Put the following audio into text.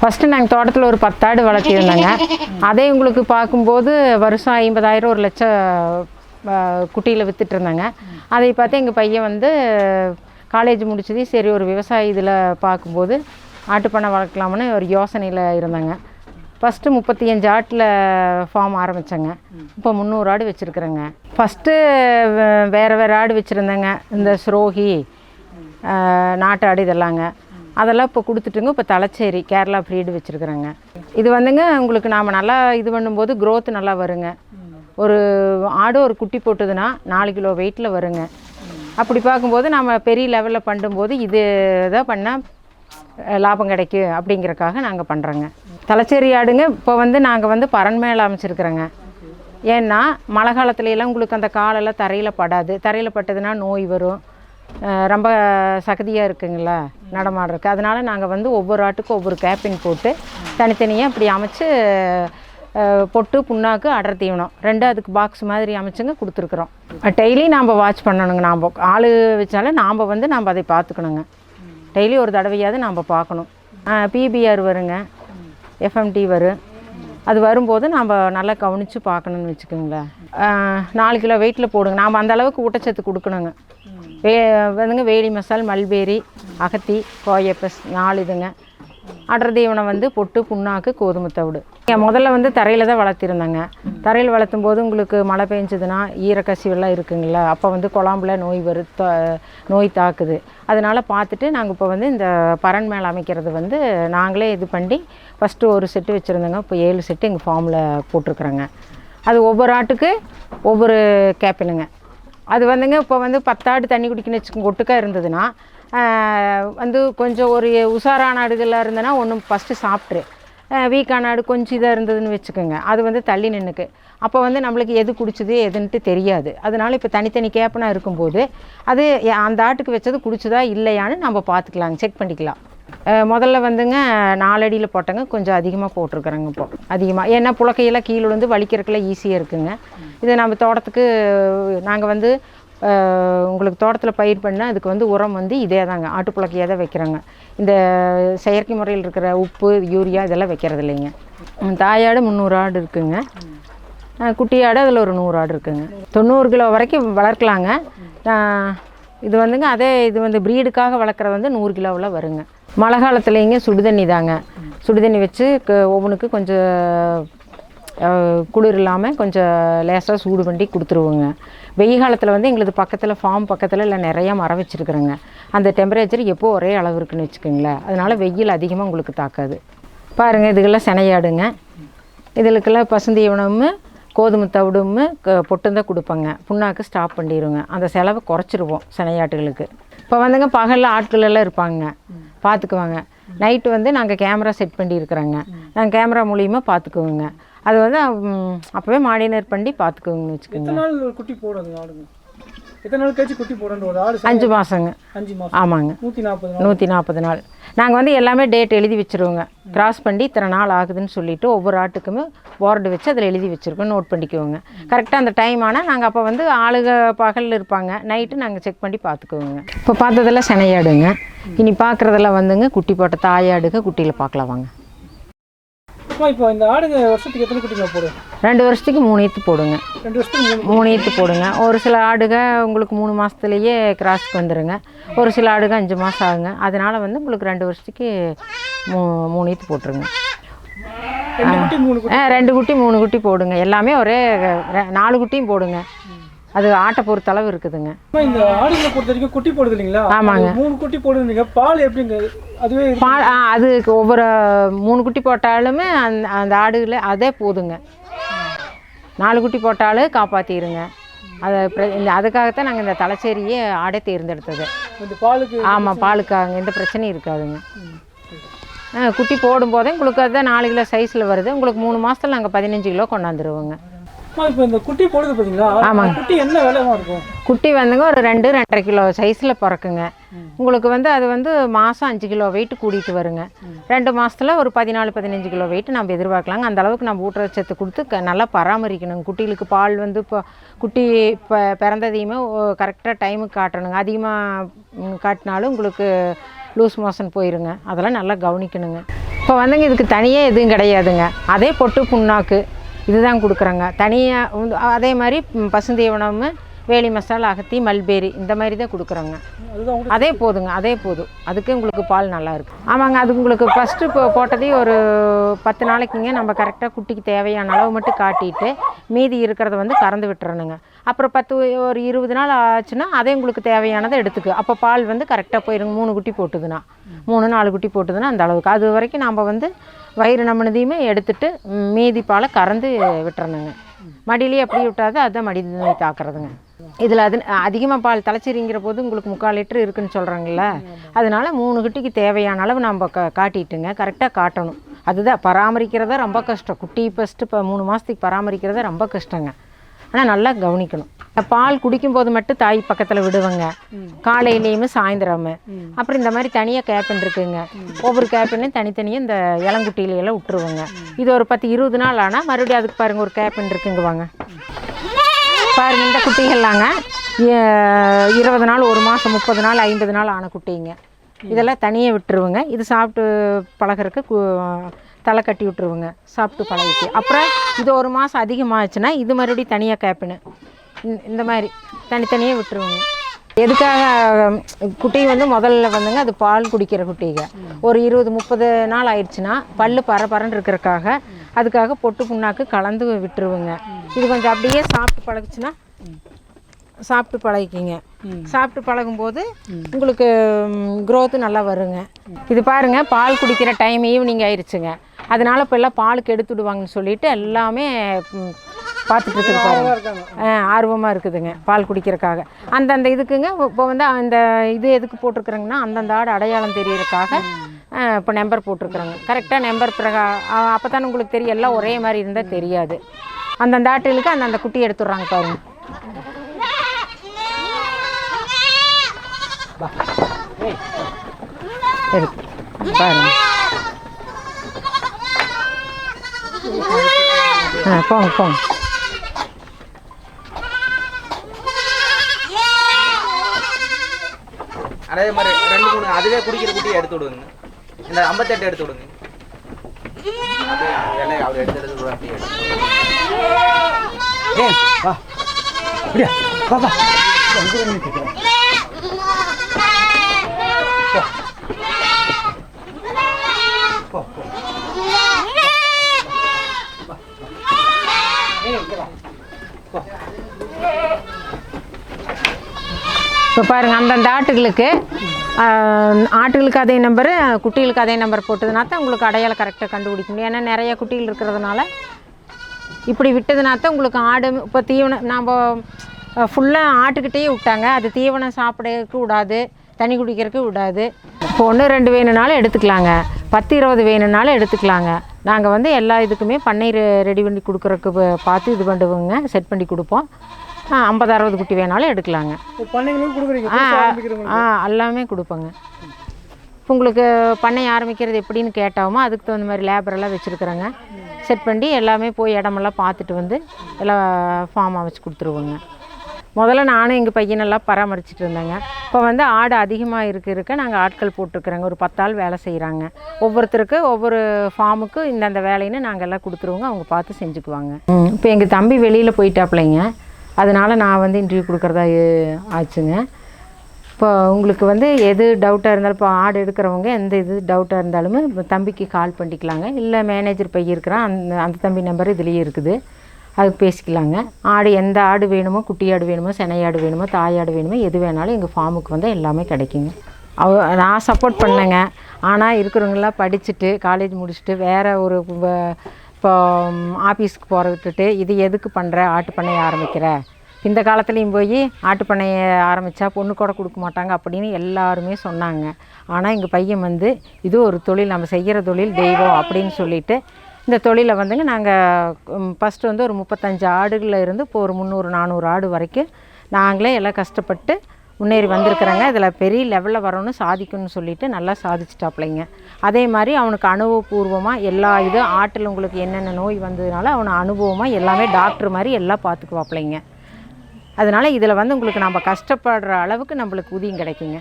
First நாங்கள் தோட்டத்தில் ஒரு பத்தாடு வளர்த்திருந்தோங்க அதே உங்களுக்கு பார்க்கும்போது வருஷம் ஐம்பதாயிரம் ஒரு லட்சம் குட்டியில் வித்துட்டு அதை பார்த்து எங்கள் பையன் வந்து காலேஜ் முடிச்சது சரி ஒரு விவசாயி இதில் பார்க்கும்போது ஆட்டுப்பண்ணை வளர்க்கலாம்னு ஒரு யோசனையில் இருந்தாங்க. ஃபஸ்ட்டு முப்பத்தி அஞ்சு ஆட்டில் ஃபார்ம் ஆரம்பித்தேங்க இப்போ முந்நூறு ஆடு வச்சுருக்குறேங்க. ஃபஸ்ட்டு வேறு வேறு ஆடு வச்சுருந்தேங்க. இந்த ஸ்ரோஹி நாட்டு ஆடு இதெல்லாங்க. அதெல்லாம் இப்போ கொடுத்துட்டுங்க. இப்போ தலைச்சேரி கேரளா ப்ரீடு வச்சுருக்குறேங்க. இது வந்துங்க உங்களுக்கு நாம் நல்லா இது பண்ணும்போது க்ரோத் நல்லா வருங்க. ஒரு ஆடு ஒரு குட்டி போட்டுதுன்னா நாலு கிலோ வெயிட்டில் வருங்க. அப்படி பார்க்கும்போது நம்ம பெரிய லெவலில் பண்ணும்போது இது தான் பண்ணால் லாபம் கிடைக்கும் அப்படிங்கிறக்காக நாங்கள் பண்ணுறோங்க தலைச்சேரி ஆடுங்க இப்போ வந்து நாங்கள் வந்து பரண் மேலே அமைச்சிருக்கிறோங்க. ஏன்னா மழை காலத்துலலாம் உங்களுக்கு அந்த காலெல்லாம் தரையில் படாது. தரையில் பட்டதுன்னா நோய் வரும். ரொம்ப சகதியாக இருக்குங்களா? நடமாடுறதுக்கு. அதனால் நாங்கள் வந்து ஒவ்வொரு ஆட்டுக்கும் ஒவ்வொரு கேப்பின் போட்டு தனித்தனியாக இப்படி அமைச்சு பொட்டு புண்ணாக்கு அடர் தீவனம். ரெண்டு அதுக்கு பாக்ஸ் மாதிரி அமைச்சுங்க கொடுத்துருக்குறோம். டெய்லி நாம் வாட்ச் பண்ணணுங்க நாம். ஆள் வச்சாலும் நாம் வந்து நாம் அதை பார்த்துக்கணுங்க. டெய்லி ஒரு தடவையாவது நாம் பார்க்கணும். பிபிஆர் வருங்க. எஃப்எம்டி வரும். அது வரும்போது நாம் நல்லா கவனித்து பார்க்கணுன்னு வச்சுக்கோங்களேன். நாலு கிலோ வெயிட்டில் போடுங்க. நாம் அந்த அளவுக்கு ஊட்டச்சத்து கொடுக்கணுங்க. வே வந்துங்க வேலி மசால் மல்பேரி அகத்தி கோயப்பஸ் நாலு இதுங்க. அடர் தீவனம் வந்து பொட்டு புண்ணாக்கு கோதுமை தவிடு. ஏன் முதல்ல வந்து தரையில் தான் வளர்த்திருந்தாங்க. தரையில் வளர்த்தும் போது உங்களுக்கு மழை பெஞ்சதுன்னா ஈரக்கசிவெல்லாம் இருக்குங்களா? அப்போ வந்து குழம்புல நோய் வரு த- நோய் தாக்குது. அதனால் பார்த்துட்டு நாங்கள் இப்போ வந்து இந்த பரண் மேலே அமைக்கிறது வந்து நாங்களே இது பண்ணி ஃபஸ்ட்டு ஒரு செட்டு வச்சுருந்தோங்க. இப்போ ஏழு செட்டு எங்கள் ஃபார்மில் போட்டிருக்குறோங்க. அது ஒவ்வொரு ஆட்டுக்கு ஒவ்வொரு கேப்பினுங்க அது வந்துங்க இப்போ வந்து பத்தாடு தண்ணி குடிக்கணும்னு வச்சுக்கோங்க ஒட்டுக்கா இருந்ததுன்னா வந்து கொஞ்சம் ஒரு உஷாரான ஆடுகளாக இருந்ததுன்னா ஒன்று ஃபஸ்ட்டு சாப்பிட்ரு வீக்கான ஆடு கொஞ்சம் இதாக இருந்ததுன்னு வச்சுக்கோங்க. அது வந்து தள்ளி நின்றுக்கு அப்போ வந்து நம்மளுக்கு எது குடிச்சது எதுன்ட்டு தெரியாது. அதனால் இப்போ தனித்தனி கேப்பனாக இருக்கும்போது அது அந்த ஆட்டுக்கு வச்சது குடிச்சதா இல்லையான்னு நம்ம பார்த்துக்கலாங்க செக் பண்ணிக்கலாம். முதல்ல வந்துங்க நாலடியில் போட்டங்க. கொஞ்சம் அதிகமாக போட்டிருக்குறேங்க இப்போ. அதிகமாக ஏன்னா புழக்கையெல்லாம் கீழே வந்து வலிக்கிறதுக்குலாம் ஈஸியாக இருக்குங்க. இது நம்ம தோட்டத்துக்கு நாங்கள் வந்து உங்களுக்கு தோட்டத்தில் பயிர் பண்ணால் அதுக்கு வந்து உரம் வந்து இதே தாங்க ஆட்டு புழக்கையாக தான் வைக்கிறாங்க. இந்த செயற்கை முறையில் இருக்கிற உப்பு யூரியா இதெல்லாம் வைக்கிறது இல்லைங்க. தாயாடு முந்நூறு ஆடு இருக்குங்க. குட்டியாடு குட்டி ஆடு அதில் ஒரு நூறு ஆடு இருக்குங்க. தொண்ணூறு கிலோ வரைக்கும் வளர்க்கலாங்க. இது வந்துங்க அதே இது வந்து ப்ரீடுக்காக வளர்க்குறது வந்து நூறு கிலோவில் வருங்க. மழை காலத்துலேங்க சுடுதண்ணி தாங்க. சுடுதண்ணி வச்சு க- ஒவ்வொன்றுக்கு கொஞ்சம் குளிர் இல்லாமல் கொஞ்சம் லேசாக சூடு பண்ணி கொடுத்துருவோங்க. வெயில் காலத்தில் வந்து எங்களுக்கு பக்கத்தில் ஃபார்ம் பக்கத்தில் இல்லை நிறையா மரம் வச்சுருக்குறோங்க. அந்த டெம்பரேச்சர் எப்போது ஒரே அளவு இருக்குன்னு வச்சுக்கோங்களேன். அதனால் வெயில் அதிகமாக உங்களுக்கு தாக்காது. பாருங்கள் இதுக்கெல்லாம் சினையாடுங்க. இதுகளுக்கெல்லாம் பசுந்தீவனமும் கோதுமை தவிடும் பொட்டும் தான் கொடுப்பாங்க. புண்ணாக்கு ஸ்டாப் பண்ணிடுவோங்க அந்த செலவை குறைச்சிருவோம் சினையாட்டுகளுக்கு. இப்போ வந்துங்க பகலில் ஆட்கள் எல்லாம் இருப்பாங்க. பார்த்துக்குவாங்க நைட்டு வந்து நாங்கள் கேமரா செட் பண்ணியிருக்கிறோங்க நாங்கள் கேமரா மூலியமாக பார்த்துக்குவோங்க அது வந்து அப்போவே மாடினர் பண்ணி பார்த்துக்குவோங்க வச்சுக்கோங்க. குட்டி போடுறது ஆடுங்க? எத்தனை நாள் கழிச்சு குட்டி ஒரு ஆடு அஞ்சு மாதங்க அஞ்சு மாசம். ஆமாங்க. நூற்றி நாற்பது நாள். நூற்றி நாற்பது நாள். நாங்கள் வந்து எல்லாமே டேட் எழுதி வச்சுருவோங்க. கிராஸ் பண்ணி இத்தனை நாள் ஆகுதுன்னு சொல்லிட்டு ஒவ்வொரு ஆட்டுக்குமே போர்டு வச்சு அதில் எழுதி வச்சுருக்கோம். நோட் பண்ணிக்குவோங்க. கரெக்டாக அந்த டைம் ஆனால் நாங்கள் அப்போ வந்து ஆளுக பகலில் இருப்பாங்க. நைட்டு நாங்கள் செக் பண்ணி பார்த்துக்குவோங்க இப்போ பார்த்ததெல்லாம் சினையாடுங்க. இனி பார்க்குறதெல்லாம் வந்துங்க குட்டி போட்ட தாயாடுங்க குட்டியில் பார்க்கலாம் வாங்க அம்மா இப்போ இந்த ஆடுங்க வருஷத்துக்கு எத்தனை குட்டிங்க போடும் ரெண்டு வருஷத்துக்கு மூணு ஈத்து போடுங்க. ரெண்டு வருஷத்துக்கு மூணு ஈத்து போடுங்க. ஒரு சில ஆடுக உங்களுக்கு மூணு மாதத்துலேயே கிராஸ்க்கு வந்துடுங்க ஒரு சில ஆடுக அஞ்சு மாதம் ஆகுங்க. அதனால் வந்து உங்களுக்கு ரெண்டு வருஷத்துக்கு மூ மூணு ஈத்து போட்டுருங்க. ரெண்டு குட்டி மூணு குட்டி போடுங்க. எல்லாமே ஒரே நாலு குட்டியும் போடுங்க. அது ஆட்டை பொறுத்தளவு இருக்குதுங்க. அம்மா, இந்த ஆடுகளை பொறுத்த வரைக்கும் குட்டி போடுது இல்லைங்களா? ஆமாங்க. மூணு குட்டி போடுதுங்க. பால் எப்படிங்க? அதுவே. பால் அதுக்கு ஒவ்வொரு மூணு குட்டி போட்டாலுமே அந்த அந்த ஆடுகளை அதே போதுங்க. நாலு குட்டி போட்டாலும் காப்பாற்றிடுங்க அதை இந்த அதுக்காகத்தான் நாங்கள் இந்த தலைச்சேரியே ஆடை தேர்ந்தெடுத்தது. இந்த பாலுக்கு ஆமாம் பாலுக்காக எந்த பிரச்சனையும் இருக்காதுங்க. குட்டி போடும்போதே உங்களுக்கு அதுதான் நாலு கிலோ சைஸில் வருது. உங்களுக்கு மூணு மாதத்தில் நாங்கள் பதினஞ்சு கிலோ கொண்டாந்துருவோங்க. இப்போ இந்த குட்டி போடுது பார்த்தீங்களா. அந்த குட்டி என்ன விலைமா இருக்கும்? குட்டி வந்துங்க ஒரு ரெண்டு ரெண்டரை கிலோ சைஸில் பிறக்குங்க. உங்களுக்கு வந்து அது வந்து மாதம் அஞ்சு கிலோ வெயிட் கூட்டிகிட்டு வருங்க. ரெண்டு மாதத்தில் ஒரு பதினாலு பதினஞ்சு கிலோ வெயிட் நம்ம எதிர்பார்க்கலாங்க. அந்த அளவுக்கு நம்ம ஊட்டச்சத்து கொடுத்து நல்லா பராமரிக்கணும் குட்டிகளுக்கு பால் வந்து இப்போ குட்டி இப்போ பிறந்ததையுமே கரெக்டாக டைமுக்கு காட்டணுங்க. அதிகமாக காட்டினாலும் உங்களுக்கு லூஸ் மோஷன் போயிருங்க. அதெல்லாம் நல்லா கவனிக்கணுங்க. இப்போ வந்துங்க இதுக்கு தனியாக எதுவும் கிடையாதுங்க. அதே பொட்டு புண்ணாக்கு. இதுதான் கொடுக்குறாங்க. தனியாக அதே மாதிரி பசுந்தீவனமும் வேலி மசாலா அகத்தி மல்பேரி இந்த மாதிரி தான் கொடுக்குறாங்க. அதே போதுங்க அதே போதும். அதுக்கு உங்களுக்கு பால் நல்லா இருக்கு. ஆமாங்க அது உங்களுக்கு ஃபஸ்ட்டு இப்போ போட்டதே ஒரு பத்து நாளைக்குங்க நம்ம கரெக்டாக குட்டிக்கு தேவையான அளவு மட்டும் காட்டிட்டு மீதி இருக்கிறத வந்து கறந்து விட்டுறணுங்க. அப்புறம் பத்து ஒரு இருபது நாள் ஆச்சுன்னா அதே உங்களுக்கு தேவையானதை எடுத்துக்கு. அப்போ பால் வந்து கரெக்டாக போயிருங்க. மூணு குட்டி போட்டுதுன்னா. மூணு நாலு குட்டி போட்டுதுன்னா அந்த அளவுக்கு. அது வரைக்கும் நம்ம வந்து வயிறு நம்பினதையுமே எடுத்துட்டு மீதி பாலை கறந்து விட்டுறணுங்க. மடியிலேயே எப்படி விட்டாது அதுதான் மடி நோய் தாக்குறதுங்க. இதில் அது அதிகமாக பால் தலைச்சிரிங்கிற போது உங்களுக்கு முக்கால் லிட்டர் இருக்குன்னு சொல்கிறாங்கல்ல அதனால் மூணு குட்டிக்கு தேவையான அளவு நம்ம க காட்டிட்டுங்க. கரெக்டாக காட்டணும். அதுதான் பராமரிக்கிறதா ரொம்ப கஷ்டம். குட்டி ஃபஸ்ட்டு இப்போ மூணு மாதத்துக்கு பராமரிக்கிறத ரொம்ப கஷ்டங்க. ஆனால் நல்லா கவனிக்கணும். பால் குடிக்கும்போது மட்டும் தாய் பக்கத்தில் விடுவேங்க. காலையிலேயுமே சாயந்தரமே. அப்புறம் இந்த மாதிரி தனியாக கேப்பன் இருக்குங்க. ஒவ்வொரு கேப்பனையும் தனித்தனியாக இந்த இளங்குட்டியில எல்லாம் விட்டுருவோங்க. இது ஒரு பத்து இருபது நாள் ஆனால் மறுபடியும் அதுக்கு பாருங்கள் ஒரு கேப்பன் இருக்குங்க வாங்க பாருங்க இந்த குட்டிகள்லாங்க. இருபது நாள் ஒரு மாதம் முப்பது நாள் ஐம்பது நாள் ஆன குட்டிங்க. இதெல்லாம் தனியாக விட்டுருவோங்க. இது சாப்பிட்டு பழகிறதுக்கு தலை கட்டி விட்டுருவோங்க. சாப்பிட்டு பழகிட்டு. அப்புறம் இது ஒரு மாதம் அதிகமாகச்சுன்னா இது மறுபடியும் தனியாக கேட்பேன்னு இந்த மாதிரி தனித்தனியாக விட்டுருவோங்க. எதுக்காக குட்டி வந்து முதல்ல வந்துங்க அது பால் குடிக்கிற குட்டிங்க. ஒரு இருபது முப்பது நாள் ஆயிடுச்சுன்னா பல் பர பரன்னு இருக்கிறக்காக அதுக்காக பொட்டு புண்ணாக்கு கலந்து விட்டுருவோங்க. இது கொஞ்சம் அப்படியே சாப்பிட்டு பழகுச்சுன்னா சாப்பிட்டு பழகிக்கிங்க. சாப்பிட்டு பழகும்போது உங்களுக்கு growth நல்லா வருங்க. இது பாருங்க பால் குடிக்கிற டைம் ஈவினிங் ஆயிடுச்சுங்க அதனால இப்போ எல்லாம் பாலுக்கு எடுத்து விடுவாங்கன்னு சொல்லிட்டு எல்லாமே பார்த்துட்டு இருக்காங்க. ஆர்வமாக இருக்குதுங்க பால் குடிக்கிறதுக்காக. அந்தந்த இதுக்குங்க இப்போ வந்து அந்த இது எதுக்கு போட்டிருக்குறாங்கன்னா அந்தந்த ஆடு அடையாளம் தெரியறதுக்காக இப்போ நம்பர் போட்டிருக்குறாங்க. கரெக்டாக நம்பர் பிரகா அப்போ தானே உங்களுக்கு தெரியும். எல்லாம் ஒரே மாதிரி இருந்தால் தெரியாது. அந்தந்த ஆட்டுகளுக்கு அந்தந்த குட்டி எடுத்துடுறாங்க பாருங்க. எடுத்து பாருங்க. ஆ போங்க போங்க. அதே மாதிரி ரெண்டு மூணு அதுவே குடிக்கிற குட்டியை எடுத்து விடுங்க. இந்த ஐம்பத்தெட்டு எடுத்து விடுங்க அவர் எடுத்து எடுத்து விடுவாங்க வா. அப்படியா? வா வா. இப்போ பாருங்க அந்தந்த ஆட்டுகளுக்கு ஆட்டுகளுக்கு அதே நம்பரு குட்டிகளுக்கு அதே நம்பர் போட்டதுனா தான் உங்களுக்கு அடையாளம் கரெக்டாக கண்டுபிடிக்க முடியும். ஏன்னா நிறைய குட்டிகள் இருக்கிறதுனால இப்படி விட்டதுனா தான் உங்களுக்கு ஆடு இப்போ தீவனம் நாம் ஃபுல்லாக ஆட்டுக்கிட்டேயே விட்டாங்க. அது தீவனம் சாப்பிடறதுக்கு விடாது தண்ணி குடிக்கிறதுக்கு விடாது. இப்போ ஒன்று ரெண்டு வேணும்னாலும் எடுத்துக்கலாங்க. பத்து இருபது வேணும்னாலும் எடுத்துக்கலாங்க. நாங்கள் வந்து எல்லா இதுக்குமே பண்ணை ரெடி பண்ணி கொடுக்குறக்கு பார்த்து இது பண்ணுவோங்க. செட் பண்ணி கொடுப்போம். ஐம்பது அறுபது குட்டி வேணாலும் எடுக்கலாங்க. ஆ எல்லாமே கொடுப்போங்க. இப்போ உங்களுக்கு பண்ணை ஆரம்பிக்கிறது எப்படின்னு கேட்டாமோ அதுக்கு தகுந்த மாதிரி லேபர் எல்லாம் வச்சுருக்குறோங்க. செட் பண்ணி எல்லாமே போய் இடமெல்லாம் பார்த்துட்டு வந்து எல்லாம் ஃபார்மாக வச்சு கொடுத்துருவோங்க. முதல்ல நானும் எங்கள் பையனெல்லாம் பராமரிச்சுட்டு இருந்தேங்க. இப்போ வந்து ஆடு அதிகமாக இருக்க இருக்க நாங்கள் ஆட்கள் போட்டிருக்குறோங்க. ஒரு பத்தாள் வேலை செய்கிறாங்க ஒவ்வொருத்தருக்கு ஒவ்வொரு ஃபார்முக்கு இந்தந்த வேலைன்னு நாங்கள் எல்லாம் கொடுத்துருவோங்க. அவங்க பார்த்து செஞ்சுக்குவாங்க. இப்போ எங்கள் தம்பி வெளியில் போயிட்டாப்லைங்க. அதனால் நான் வந்து இன்டர்வியூ கொடுக்குறதா ஆச்சுங்க. இப்போ உங்களுக்கு வந்து எது டவுட்டாக இருந்தாலும் இப்போ ஆடு எடுக்கிறவங்க எந்த இது டவுட்டாக இருந்தாலுமே தம்பிக்கு கால் பண்ணிக்கலாங்க. இல்லை மேனேஜர் பையன் இருக்கிறான் அந்த அந்த தம்பி நம்பர் இதுலேயே இருக்குது. அதுக்கு பேசிக்கலாங்க. ஆடு எந்த ஆடு வேணுமோ குட்டி ஆடு வேணுமோ செனையாடு வேணுமோ தாயாடு வேணுமோ எது வேணாலும் எங்கள் ஃபார்முக்கு வந்து எல்லாமே கிடைக்குங்க. அவ நான் சப்போர்ட் பண்ணேங்க. ஆனால் இருக்கிறவங்களாம் படிச்சுட்டு காலேஜ் முடிச்சுட்டு வேறு ஒரு இப்போ ஆஃபீஸ்க்கு போகிற விட்டுட்டு இது எதுக்கு பண்ணுற ஆட்டு பண்ணைய ஆரம்பிக்கிற? இந்த காலத்துலேயும் போய் ஆட்டு பண்ணையை ஆரம்பித்தா பொண்ணு கூட கொடுக்க மாட்டாங்க அப்படின்னு எல்லாருமே சொன்னாங்க. ஆனால் எங்கள் பையன் வந்து இது ஒரு தொழில் நம்ம செய்கிற தொழில் தெய்வம் அப்படின்னு சொல்லிட்டு இந்த தொழிலை வந்துங்க நாங்கள் ஃபஸ்ட்டு வந்து ஒரு முப்பத்தஞ்சு ஆடுகளில் இருந்து இப்போ ஒரு முந்நூறு நானூறு ஆடு வரைக்கும் நாங்களே எல்லாம் கஷ்டப்பட்டு முன்னேறி வந்திருக்கிறாங்க. இதில் பெரிய லெவலில் வரணும்னு சாதிக்கணும்னு சொல்லிட்டு நல்லா சாதிச்சிட்டாப்லைங்க அதே மாதிரி அவனுக்கு அனுபவபூர்வமாக எல்லா இது ஆட்டில் உங்களுக்கு என்னென்ன நோய் வந்ததுனால அவனை அனுபவமாக எல்லாமே டாக்டர் மாதிரி எல்லாம் பார்த்துக்குவாப்லைங்க அதனால் இதில் வந்து உங்களுக்கு நம்ம கஷ்டப்படுற அளவுக்கு நம்மளுக்கு ஊதியம் கிடைக்குங்க.